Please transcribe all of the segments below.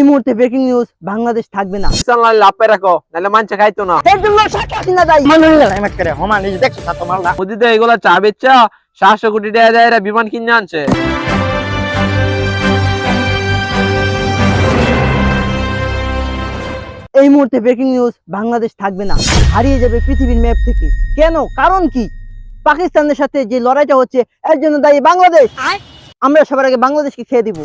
এই মুহূর্তে breaking news Bangladesh থাকবে না। ইসলাম লাপে রাখো নাহলে মানছে খাইতো না। এর জন্য শেখ হাসিনা দায়ী মোদিতে এগুলা চা বেচা সাতশো কোটি টাকা দেয় এরা বিমান কিনে আনছে। এই মুহূর্তে ব্রেকিং নিউজ বাংলাদেশ থাকবে না। হারিয়ে যাবে পৃথিবীর ম্যাপ থেকে। কেন? কারণ কি? পাকিস্তানের সাথে যে লড়াইটা হচ্ছে এর জন্য দায়ী বাংলাদেশ। আমরা সবার আগে বাংলাদেশকে খেয়ে দিব।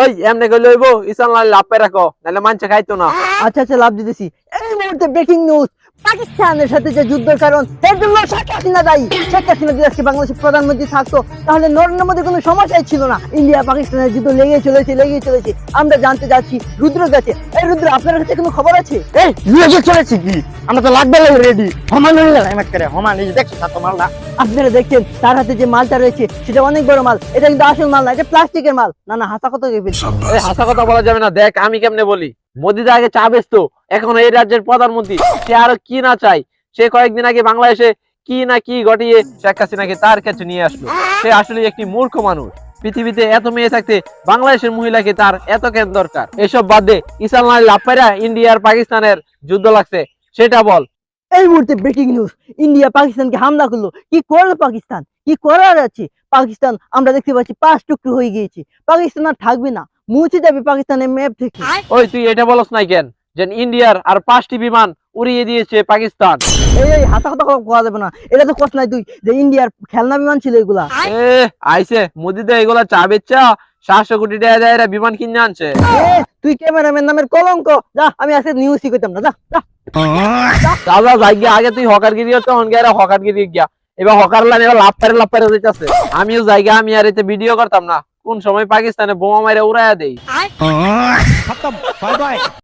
ওই, এমনি করে লইবো ইসলাম লাপে রাখো নালে মানছে খাইতো না। আচ্ছা আচ্ছা লাভ দিতেছি। এই মুহূর্তে ব্রেকিং নিউজ পাকিস্তানের সাথে যে যুদ্ধের কারণ এর জন্য শেখ হাসিনা দায়ী। শেখ হাসিনা যদি আজকে বাংলাদেশের প্রধানমন্ত্রী থাকতো তাহলে নরেন্দ্র মোদী কোনো সমস্যাই ছিল না। ইন্ডিয়া পাকিস্তানের যুদ্ধ লেগে চলেছে লেগে চলেছে। আমরা জানতে যাচ্ছি রুদ্র কাছে এই রুদ্র আপনার কাছে কোনো খবর আছে? এই বিয়ে চলেছে কি? আমরা তো লাগবে রেডি হমান করে। হমান এই দেখছ তো মালটা আপনারা দেখছেন তার হাতে যে মালটা রয়েছে সেটা অনেক বড় মাল। এটা কিন্তু আসল মাল না এটা প্লাস্টিকের মাল। না না হাসা কথা গেছে হাসা কথা বলা যাবে না। দেখ আমি কেমনে বলি? মোদি তো আগে চা বেচতো, এখন এই রাজ্যের প্রধানমন্ত্রী। সে আরও কি না চাই সে কয়েকদিন আগে বাংলাদেশে কি না কি ঘটিয়ে শেখ হাসিনাকে তার কাছে নিয়ে আসলো। সে আসলে একটি মূর্খ মানুষ। পৃথিবীতে এত মেয়ে থাকতে বাংলাদেশের মহিলাকে তার এত কেন দরকার? এসব বাদ দে ইসাল লাপাইরা ইন্ডিয়া আর পাকিস্তানের যুদ্ধ লাগছে। সেটা বল। এই মুহূর্তে ব্রেকিং নিউজ ইন্ডিয়া পাকিস্তানকে হামলা করল। কি করল পাকিস্তান? কি করার আছে? পাকিস্তান, আমরা দেখতে পাচ্ছি পাঁচ টুকরো হয়ে গিয়েছে। পাকিস্তান আর থাকবে না। মুছে যাবে পাকিস্তানের ম্যাপ থেকে ওই তুই এটা বলস নাই কেন? যে ইন্ডিয়ার আর পাঁচটি বিমান উড়িয়ে দিয়েছে পাকিস্তান। এই এই হাতা কথা কোয়া যাবে না। এটা তো কথা নাই তুই যে ইন্ডিয়ার খেলনা বিমান ছিল এগুলা। এ আইসে মোদিতে এগুলা চা বেচা সাতশো কোটি টাকা দেয় এরা বিমান কিনে আনছে। তুই ক্যামেরাম্যান নামের কলঙ্ক। যা আমি আজকে নিউজই করতাম না যা যা। দাদা যাই গিয়া আগে তুই হকারগিরি হতো তখন গিয়ে হকারগিরি গিয়া। এবার হকার লাইন এবার লাভ পারে লাভ পারে যাইতেছে। আমিও জায়গা আমি আর এতে ভিডিও করতাম না। কোন সময় পাকিস্তানে বোমা মারে উড়াইয়া দেই।